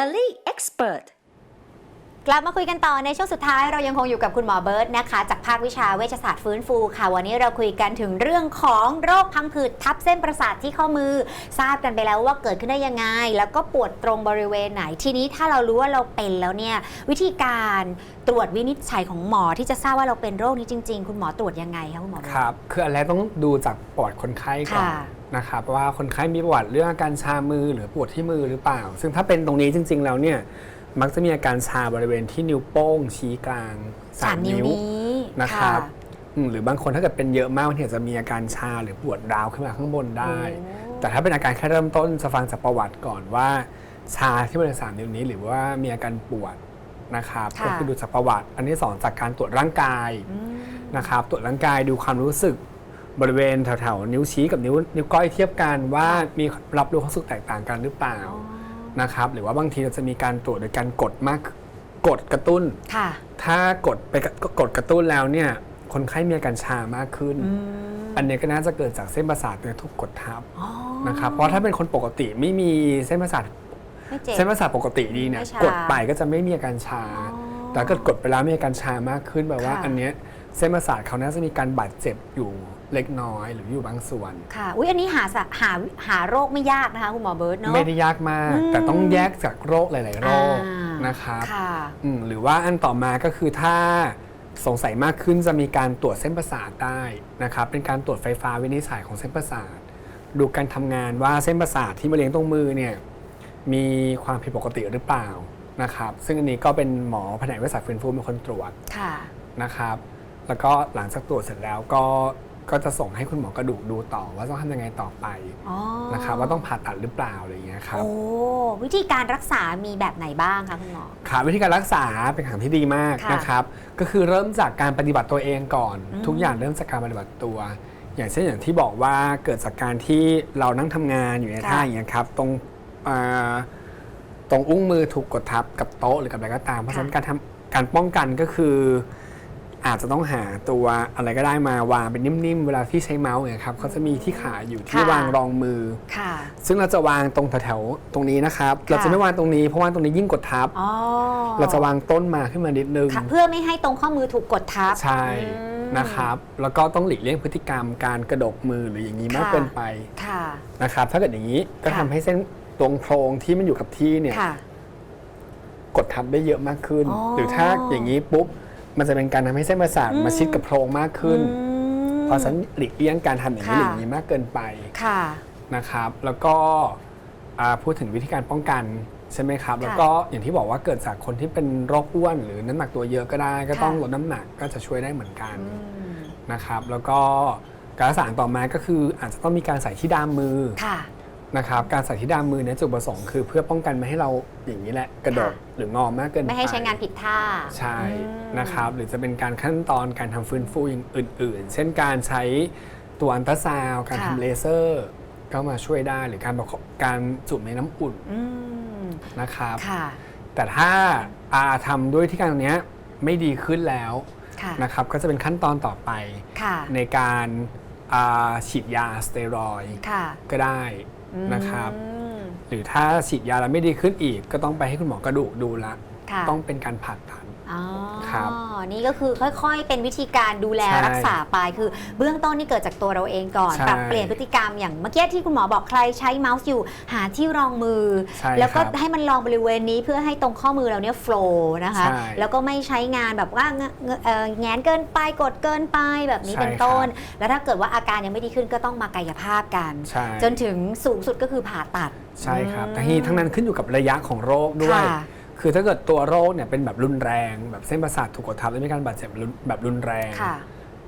Daily Expert กลับมาคุยกันต่อในช่วงสุดท้ายเรายังคงอยู่กับคุณหมอเบิร์ตนะคะ จากภาควิชาเวชศาสตร์ฟื้นฟูค่ะ วันนี้เราคุยกันถึงเรื่องของโรคพังผืดทับเส้นประสาทที่ข้อมือ ทราบกันไปแล้วว่าเกิดขึ้นได้ยังไง แล้วก็ปวดตรงบริเวณไหนทีนี้ถ้าเรารู้ว่าเราเป็นแล้วเนี่ยวิธีการตรวจวินิจฉัยของหมอที่จะทราบว่าเราเป็นโรคนี้จริง ๆ คุณหมอตรวจยังไงคะคุณหมอครับคืออันแรกต้องดูจากปอดคนไข้ก่อนค่ะ นะครับว่าคนไข้มีประวัติเรื่องอาการชามือหรือปวดที่มือหรือเปล่า ซึ่งถ้าเป็นตรงนี้จริง ๆ แล้วเนี่ยมักจะมีอาการชาบริเวณที่นิ้วโป้งชี้กลางสามนิ้วนี้นะครับอืมหรือบางคนถ้าเกิดเป็นเยอะมากบางทีอาจจะมีอาการชาหรือปวดร้าวขึ้นมาข้างบนได้โอ้แต่ถ้าเป็นอาการแค่เริ่มต้นจะฟังจากประวัติก่อนว่า ชาที่บริเวณสามนิ้วนี้ หรือว่ามีอาการปวดนะครับค่ะก็คือดูจากประวัติ อันที่สองจากการตรวจร่างกายอืมนะครับตรวจร่างกายดูความรู้สึก บริเวณแถวๆนิ้วชี้กับนิ้วนิ้วก้อยเทียบกันว่ามีรับรู้ความรู้สึกแตกต่างกันหรือเปล่าอ๋อนะครับ หรือว่าบางทีเราจะมีการตรวจโดยการกดมากกดกระตุ้นค่ะถ้ากดไปกระกดกระตุ้นแล้วเนี่ย คนไข้มีอาการชามากขึ้นอืมอันนี้ก็น่าจะเกิดจากเส้นประสาทเนี่ยถูกกดทับอ๋อนะครับเพราะถ้าเป็นคนปกติไม่มีเส้นประสาทไม่เจ็บเส้นประสาทปกติดีเนี่ยไม่ชากดไปก็จะไม่มีอาการชาอ๋อแต่เกิดกดไปแล้วมีอาการชามากขึ้นแปลว่าค่ะอันเนี้ยเส้นประสาทเขาน่าจะมีการบาดเจ็บอยู่ เล็กน้อยหรืออยู่บางส่วน ค่ะ อุ้ยอันนี้หาสะหาหาโรคไม่ยากนะคะคุณหมอเบิร์ตเนาะ ไม่ได้ยากมากอืมแต่ต้องแยกจากโรคหลาย ๆ โรคอ่านะครับค่ะ อืมหรือว่าอันต่อมาก็คือถ้าสงสัยมากขึ้นจะมีการตรวจเส้นประสาทได้นะครับ เป็นการตรวจไฟฟ้าวินิจฉัยของเส้นประสาท ดูการทำงานว่าเส้นประสาทที่มาเลี้ยงตรงมือเนี่ยมีความผิดปกติหรือเปล่านะครับ ซึ่งอันนี้ก็เป็นหมอแผนกเวชศาสตร์ฟื้นฟูเป็นคนตรวจ ค่ะ นะครับ แล้วก็หลังจากตรวจเสร็จแล้วก็ ก็จะส่งให้คุณหมอกระดูกดูต่อว่าต้องทำยังไงต่อไปอ๋อนะครับว่าต้องผ่าตัดหรือเปล่าอะไรอย่างเงี้ยครับโอ้วิธีการรักษามีแบบไหนบ้างคะคุณหมอครับวิธีการรักษาเป็นคำที่ดีมากค่ะนะครับ ก็คือเริ่มจากการปฏิบัติตัวเองก่อน อืม ทุกอย่างเริ่มจากการปฏิบัติตัว อย่างเช่นอย่างที่บอกว่าเกิดจากการที่เรานั่งทำงานอยู่ในท่าอย่างเงี้ยครับตรงอ่าตรงอุ้งมือถูกกดทับกับโต๊ะหรือกับอะไรก็ตามเพราะฉะนั้นการทำการป้องกันก็คือ อาจจะต้องหาตัวอะไรก็ได้มาวางเป็นนิ่มๆ เวลาที่ใช้เมาส์เนี่ยครับเขาจะมีที่ขาอยู่ที่ค่ะวางรองมือ ค่ะซึ่งเราจะวางตรงแถวๆตรงนี้นะครับค่ะเราจะไม่วางตรงนี้เพราะว่าตรงนี้ยิ่งกดทับ อ๋อเราจะวางต้นมาขึ้นมานิดนึง ค่ะเพื่อไม่ให้ตรงข้อมือถูกกดทับ ใช่อืมนะครับ แล้วก็ต้องหลีกเลี่ยงพฤติกรรมการกระดกมือหรืออย่างนี้มากค่ะ เกินไปค่ะ นะครับ ถ้าเกิดอย่างนี้ก็ค่ะ ทำให้เส้นตรงโพรงที่มันอยู่กับที่เนี่ยค่ะ กดทับได้เยอะมากขึ้น อ๋อ หรือถ้าอย่างนี้ปุ๊บ มันจะเป็นการทำให้เส้นประสาทอืมมาชิดกับโพรงมากขึ้นอืมเพราะฉะนั้นหลีกเลี่ยงการทำอย่างนี้หค่ะรืออย่างนี้มากเกินไปค่ะนะครับ แล้วก็อ่าพูดถึงวิธีการป้องกันใช่ไหมครับค่ะแล้วก็อย่างที่บอกว่าเกิดจากคนที่เป็นโรคอ้วน หรือน้ำหนักตัวเยอะก็ได้ ก็ต้องค่ะลดน้ำหนักก็จะช่วยได้เหมือนกันอืมนะครับ แล้วก็การรักษาต่อมาก็คืออาจจะต้องมีการใส่ที่ดามมือค่ะ นะครับการใส่ที่ดามมือเนี่ยจุดประสงค์คือเพื่อป้องกันไม่ให้เราอย่างนี้แหละกระดกค่ะหรืองอมากเกินไปไม่ให้ใช้งานผิดท่าใช่อืมนะครับ หรือจะเป็นการขั้นตอนการทำฟื้นฟูอย่างอื่น ๆ เช่นการใช้ตัวอันตราซาวด์การค่ะทำเลเซอร์ก็มาช่วยได้หรือการประกอบการจุ่มในน้ำอุ่นอืมนะครับค่ะแต่ถ้าอาทำด้วยที่การตรงเนี้ยไม่ดีขึ้นแล้วค่ะนะครับก็จะเป็นขั้นตอนต่อไปค่ะในการอ่าฉีดยาสเตียรอยด์ค่ะก็ได้ นะครับ อืม หรือถ้าฉีดยาแล้วไม่ดีขึ้นอีก ก็ต้องไปให้คุณหมอกระดูกดูละ ค่ะ ต้องเป็นการผ่าตัด อ๋อครับนี่ก็คือค่อยๆ เป็นวิธีการดูแลใช่รักษาไป คือเบื้องต้นนี่เกิดจากตัวเราเองก่อน ใช่ปรับเปลี่ยนพฤติกรรมอย่างเมื่อกี้ที่คุณหมอบอกใครใช้เมาส์อยู่ หาที่รองมือ ใช่แล้วก็ครับให้มันรองบริเวณนี้เพื่อให้ตรงข้อมือเราเนี่ยโฟล์นะคะ ใช่แล้วก็ไม่ใช้งานแบบว่าเงเงเอ่อแงนเกินไปกดเกินไปแบบนี้ใช่เป็นต้น ครับแล้วถ้าเกิดว่าอาการยังไม่ดีขึ้นก็ต้องมากายภาพกัน ใช่จนถึงสูงสุดก็คือผ่าตัดใช่ครับอืมแต่ทีนี้ทั้งนั้นขึ้นอยู่กับระยะของโรคด้วย ค่ะ คือถ้าเกิดตัวโรคเนี่ยเป็นแบบรุนแรง แบบเส้นประสาทถูกกดทับและมีการบาดเจ็บรุนแบบรุนแรง ค่ะ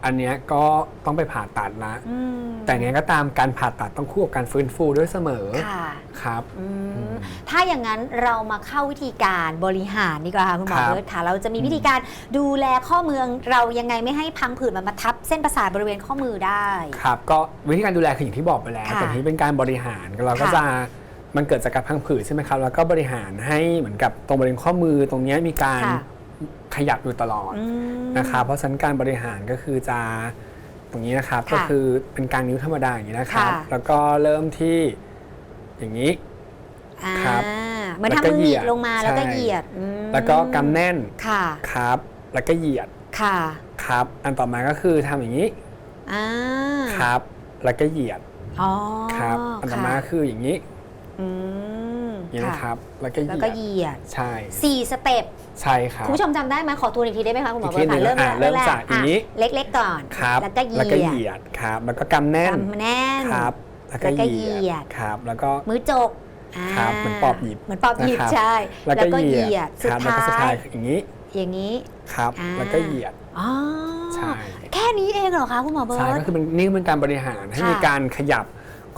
อันเนี้ยก็ต้องไปผ่าตัดละ อืมแต่ไงก็ตามการผ่าตัดต้องคู่กับการฟื้นฟูด้วยเสมอค่ะ ครับอืมถ้าอย่างนั้นเรามาเข้าวิธีการบริหารดีกว่าค่ะคุณหมอครับ เบิร์ตค่ะ เราจะมีวิธีการดูแลข้อมือเรายังไงไม่ให้พังผืดมันมาทับเส้นประสาทบริเวณข้อมือได้ ครับก็วิธีการดูแลคืออย่างที่บอกไปแล้วค่ะแต่ทีนี้เป็นการบริหารเราก็ค่ะจะ มันเกิดจากการพังผืดใช่ไหมครับ แล้วก็บริหารให้เหมือนกับตรงบริเวณข้อมือตรงเนี้ยมีการค่ะขยับอยู่ตลอดอืมนะครับเพราะฉะนั้นการบริหารก็คือจะตรงนี้นะครับ ค่ะก็คือเป็นกลางนิ้วธรรมดาอย่างนี้นะครับ ค่ะ แล้วก็เริ่มที่อย่างนี้ อ่าครับเหมือนแล้วทำก็มือหเหยีนียบดลงมาแล้วก็ใช่ เหยียดอืมแล้วก็กำแน่นค่ะครับ แล้วก็เหยียดค่ะครับ อันต่อมาก็คือทำอย่างนี้อ่าครับ แล้วก็เหยียดอ๋อครับ อันต่อมาค่ะคืออย่างนี้ อืมอย่างนี้นะครับ แล้วก็เหแล้วยีก็ยดเหยียดใช่สี่สเต็ปใช่ครับ คุณผู้ชมจำได้ไหมขอทวนอีกทีได้ไหมคะคุณหมออีกทีหนึ่งเบิร์ตค่ะอะเริ่มแรจากอย่างนี้ เล็กๆก่อน ครับแล้วก็เหแล้วก็ยียเหดยียดครับ แล้วก็กำแน่นกำแน่น ครับ แล้วก็แล้วก็เหยีเหยียยดดครับ แล้วก็ มือจกาครับเหมือนปอบหยิบเหมือนปอบหยิบนะครับ ใช่ แล้วก็เหยียดสุดครับแล้วท้าก็สุดท้ายยอย่างนี้อย่างนี้ ครับ อ่า แล้วก็เหยียดอ๋อใช่ แค่นี้เองเหรอคะคุณหมอเบิใช่ร์ต ก็คือมันนี่เป็นการบริหารให้ค่ะมีการขยับ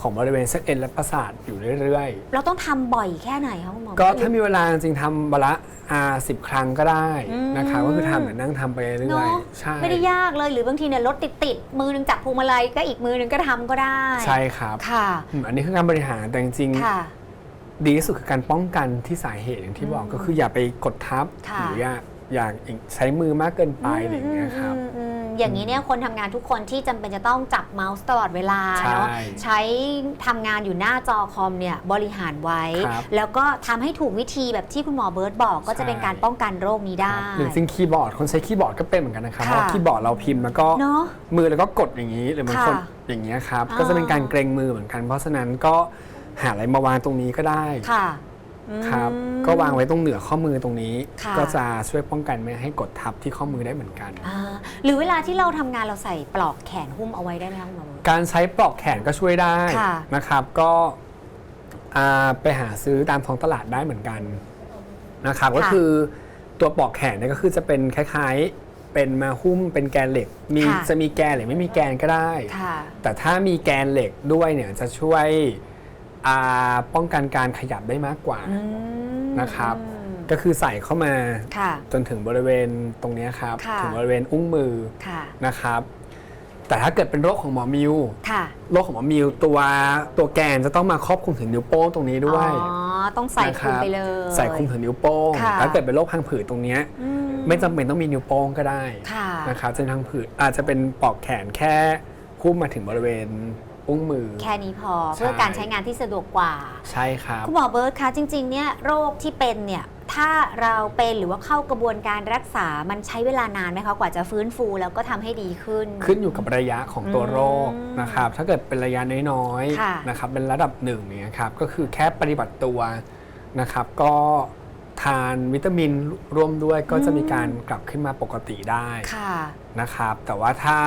ของบริเวณเส้นเอ็นและประสาทอยู่เรื่อยเราต้องทำบ่อยแค่ไหนคะคุณหมอ ๆ ก็เบิร์ตถ้ามีเวลาจริงๆทำวันละอ่าสิบครั้งก็ได้อืมนะครับก็คือทำเหมือนนั่งทำไปเรื่เนาะอยๆใช่ไม่ได้ยากเลยหรือบางทีเนี่ยรถติดติดๆมือหนึงจับพวงมาลัยก็อีกมือหนึงก็ทำก็ได้ใช่ครับค่ะอืมอันนี้คือการบริหารแต่จริงค่ะๆดีที่สุดคือการป้องกันที่สาเหตุอย่างที่บอกอืมก็คืออย่าไปกดทับค่ะ หรืออย่าอย่าใช้มือมากเกินไปอะไรอย่างเงี้ยครับ อืมอืม อืมอย่างนี้เนี่ยคนทำงานทุกคนที่จำเป็นจะต้องจับเมาส์ตลอดเวลาใช่เนาะใช้ทำงานอยู่หน้าจอคอมเนี่ยบริหารไว้ครับแล้วก็ทำให้ถูกวิธีแบบที่คุณหมอเบิร์ตบอกก็จะเป็นการป้องกันโรคนี้ได้ หรือจริงคีย์บอร์ดคนใช้คีย์บอร์ดก็เป็นเหมือนกันนะครับเพค่ะราะคีย์บอร์ดเราพิมพ์แล้วก็เนาะมือแล้วก็กดอย่างนี้หรือบางคนค่ะอย่างเงี้ยครับอ่าก็จะเป็นการเกรงมือเหมือนกัน เพราะฉะนั้นก็หาอะไรมาวางตรงนี้ก็ได้ ค่ะอืมครับ ก็วางไว้ตรงเหนือข้อมือตรงนี้ ค่ะ ก็จะช่วยป้องกันไม่ให้กดทับที่ข้อมือได้เหมือนกัน อ่าหรือเวลาที่เราทำงานเราใส่ปลอกแขนหุ้มเอาไว้ได้ไหมคะคุณหมอเบิร์ตการใช้ปลอกแขนก็ช่วยได้ค่ะนะครับ ก็อ่าไปหาซื้อตามท้องตลาดได้เหมือนกันนะครับ ก็คือตัวปลอกแขนเนี่ยก็คือจะเป็นคล้ายๆเป็นมาหุ้มเป็นแกนเหล็ก มีค่ะ จะมีแกนหรือไม่มีแกนก็ได้ ค่ะ แต่ถ้ามีแกนเหล็กด้วยเนี่ยจะช่วย อ่าป้องกันการขยับได้มากกว่า อืม นะครับอืมก็คือใส่เข้ามาค่ะจนถึงบริเวณตรงเนี้ยครับ ค่ะ ถึงบริเวณอุ้งมือค่ะ นะครับ แต่ถ้าเกิดเป็นโรคของหมอมิว ค่ะโรคของหมอมิวตัวตัวแกนจะต้องมาครอบคลุมถึงนิ้วโป้งตรงนี้ด้วยอ๋อ ต้องใส่นะคคลุมรับไปเลย ใส่คลุมถึงนิ้วโป้งค่ะ ถ้าเกิดเป็นโรคพังผืดตรงเนี้ยอืไม่จำเป็นต้องมีนิ้วโป้งก็ได้ค่ะ นะครับจะเป็นพังผืดอาจจะเป็นปลอกแขนแค่หุ้มมาถึงบริเวณ อุ้งมือ แค่นี้พอใช่ เพื่อการใช้งานที่สะดวกกว่า ใช่ครับ คุณหมอเบิร์ตคะจริงๆเนี่ยโรคที่เป็นเนี่ยถ้าเราเป็นหรือว่าเข้ากระบวนการรักษามันใช้เวลานานไหมคะกว่าจะฟื้นฟูแล้วก็ทำให้ดีขึ้น ขึ้นอยู่กับระยะของตัวโรคอืมนะครับ ถ้าเกิดเป็นระยะน้อยค่ะ ๆนะครับ เป็นระดับหนึ่งเนี่ยครับ ก็คือแค่ปฏิบัติตัวนะครับ ก็ทานวิตามินร่วมด้วยก็จะมีการกลับขึ้นมาปกติได้ค่ะ นะครับ แต่ว่าถ้า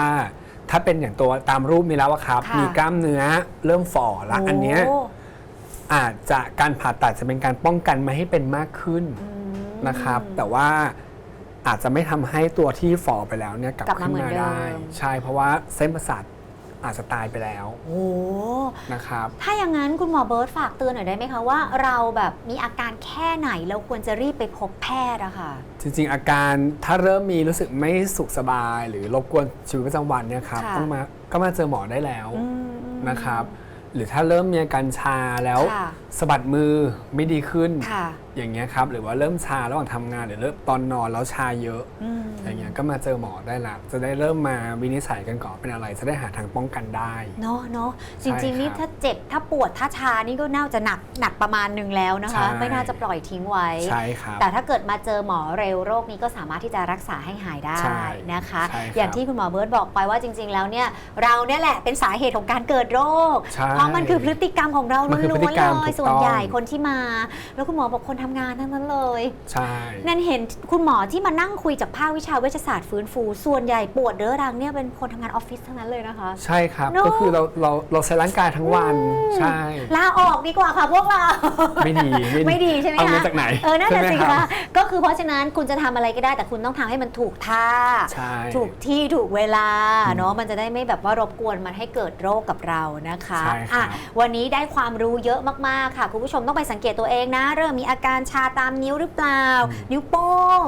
ถ้าเป็นอย่างตัวตามรูปนี้แล้วอะครับ ค่ะ มีกล้ามเนื้อเริ่มฝ่อละอันเนี้ยโอาจจะการผ่าตัดจะเป็นการป้องกันไม่ให้เป็นมากขึ้นอืม นะครับ แต่ว่าอาจจะไม่ทำให้ตัวที่ฝ่อไปแล้วเนี่ยกลับกลับมาขึ้นเหมือนมาเดิม ได้ ใช่เพราะว่าเส้นประสาท อาจจะตายไปแล้วโอ้นะครับ ถ้าอย่างนั้นคุณหมอเบิร์ตฝากเตือนหน่อยได้ไหมคะว่าเราแบบมีอาการแค่ไหนเราควรจะรีบไปพบแพทย์อะค่ะ จริงๆ อาการถ้าเริ่มมีรู้สึกไม่สุขสบาย หรือรบกวนชีวิตประจำวันเนี่ยครับค่ะ ต้องมาก็มาเจอหมอได้แล้วอืม นะครับ หรือถ้าเริ่มมีอาการชาแล้วค่ะ สะบัดมือไม่ดีขึ้น ค่ะ อย่างเงี้ยครับหรือว่าเริ่มชาระหว่างทำงานหรือเริ่มตอนนอนแล้วชาเยอะอืมอย่างเงี้ยก็มาเจอหมอได้ละจะได้เริ่มมาวินิจฉัยกันก่อนเป็นอะไร จะได้หาทางป้องกันได้ เนาะเนาะจใช่ริง ๆ นี่ครับถ้าเจ็บถ้าปวดถ้าชานี่ก็น่าจะหนักหนักประมาณหนึ่งแล้วนะคะ ใช่ ไม่น่าจะปล่อยทิ้งไว้ ใช่ครับ แต่ถ้าเกิดมาเจอหมอเร็วโรคนี้ก็สามารถที่จะรักษาให้หายได้ใช่นะคะ ใช่ครับอย่างที่คุณหมอเบิร์ตบอกไปว่าจริง ๆ แล้วเนี่ยเราเนี่ยแหละเป็นสาเหตุของการเกิดโรค ใช่เพราะมันคือพฤติกรรมของเรามันคือล้พฤวตินกรรมๆเลยถูกส่วนใหญ่ต้องคนที่มา แล้วคุณหมอบอกคนทำงานทั้งนั้นเลย ใช่นั่นเห็นคุณหมอที่มานั่งคุยจากภาควิชาเวชศาสตร์ฟื้นฟู ส่วนใหญ่ปวดเรื้อรังเนี่ยเป็นคนทำงานออฟฟิศทั้งนั้นเลยนะคะ ใช่ครับเนอะก็คือเราเราเราใช้ร่างกายทั้งวัน ใช่ ลาออกดีกว่าค่ะพวกเรา ไม่ดี ไม่ดีใช่ไหมเอาเงินคะจากไหน เออนั่นแหละใช่สิไหมรัคะบก็คือเพราะฉะนั้นคุณจะทำอะไรก็ได้แต่คุณต้องทำให้มันถูกท่าใช่ถูกที่ถูกเวลาอืมเนาะ มันจะได้ไม่แบบว่ารบกวนมันให้เกิดโรคกับเรานะคะ ใช่ครับอะวันนี้ได้ความรู้เยอะมากๆค่ะคุณผู้ชมต้องไปสังเกตตัวเองนะ เริ่มมีอาการชาตามนิ้วหรือเปล่า นิ้วโป้ง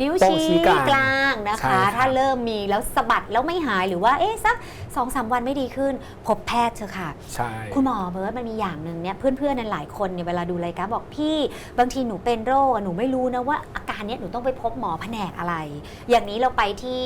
นิ้วโป้งชี้ชี้กลางกลางนะใช่คะ ครับ ถ้าเริ่มมีแล้วสะบัดแล้วไม่หายหรือว่าเอ๊ะสักสองสามวันไม่ดีขึ้น พบแพทย์เถอะค่ะ ใช่ คุณหมอเบิร์ตมันมีอย่างหนึ่งเนี่ยเพื่อนๆในหลายคนเนี่ยเวลาดูรายการบอกพี่บางทีหนูเป็นโรคอะหนูไม่รู้นะว่าอาการเนี้ยหนูต้องไปพบหมอแผนกอะไร อย่างนี้เราไปที่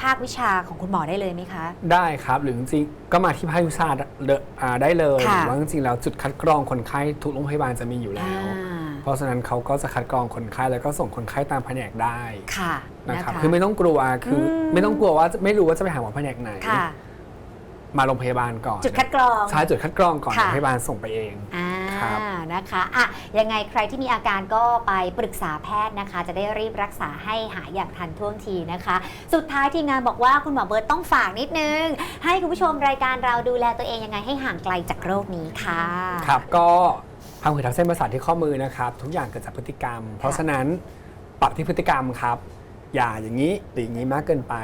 ภาควิชาของคุณหมอได้เลยไหมคะ ได้ครับ หรือจริงๆก็มาที่ภาควิชาเดอ่าได้เลยหค่ะรือว่าจริงๆแล้วจุดคัดกรองคนไข้ทุกโรงพยาบาลจะมีอยู่แล้ว อ่า เพราะฉะนั้นเขาก็จะคัดกรองคนไข้แล้วก็ส่งคนไข้ตามแผนกได้ค่ะนะครับคือไม่ต้องกลัวคืออมไม่ต้องกลัวว่าไม่รู้ว่าจะไปหาหมอแผนกไหนค่ะมาโรงพยาบาลก่อน จุดคัดกรองใช่จุดคัดกรองก่อนค่ะโรงพยาบาลส่งไปเองอ่าครับนะคะอะยังไงใครที่มีอาการก็ไปปรึกษาแพทย์นะคะ จะได้รีบรักษาให้หายอย่างทันท่วงทีนะคะ สุดท้ายทีมงานบอกว่าคุณหมอเบิร์ตต้องฝากนิดนึง ให้คุณผู้ชมรายการเราดูแลตัวเองยังไงให้ห่างไกลจากโรคนี้ค่ะ ครับก็ พังผืดทับเส้นประสาทที่ข้อมือนะครับ ทุกอย่างเกิดจากพฤติกรรม เพราะฉะนั้นปรับที่พฤติกรรมครับ อย่าอย่างนี้หรืออย่างนี้มากเกินไป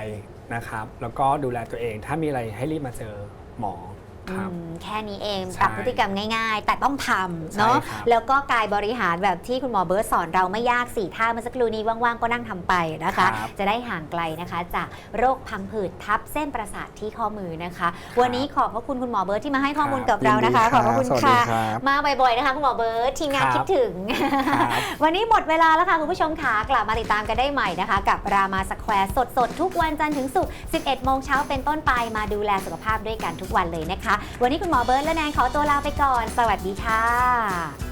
นะครับ แล้วก็ดูแลตัวเองถ้ามีอะไรให้รีบมาเจอหมอครับ อืมแค่นี้เองใช่ปรับพฤติกรรมง่าย ๆ แต่ต้องทำเนาะใช่ครับ แล้วก็กายบริหารแบบที่คุณหมอเบิร์ตสอนเราไม่ยากสี่ท่าเมื่อสักครู่นี้ว่างๆก็นั่งทำไปนะคะครับ จะได้ห่างไกลนะคะ จากโรคพังผืดทับเส้นประสาทที่ข้อมือนะคะ วันนี้ขอบพระคุณคุณหมอเบิร์ตที่มาให้ข้อมูลกับเรานะคะ ขอบพระคุณสวัสดีค่ะครับ มาบ่อยๆนะคะคุณหมอเบิร์ตทีมงานครับ คิดถึง ครับ วันนี้หมดเวลาแล้วค่ะ คุณผู้ชมค่ะกลับมาติดตามกันได้ใหม่นะคะ กับรามาสแควร์สดๆ ทุกวันจันทร์ถึงศุกร์11 โมงเช้าเป็นต้นไปมาดูแลสุขภาพด้วยกันทุกวันเลยนะคะวันนี้คุณหมอเบิร์ตและแนนขอตัวลาไปก่อน สวัสดีค่ะ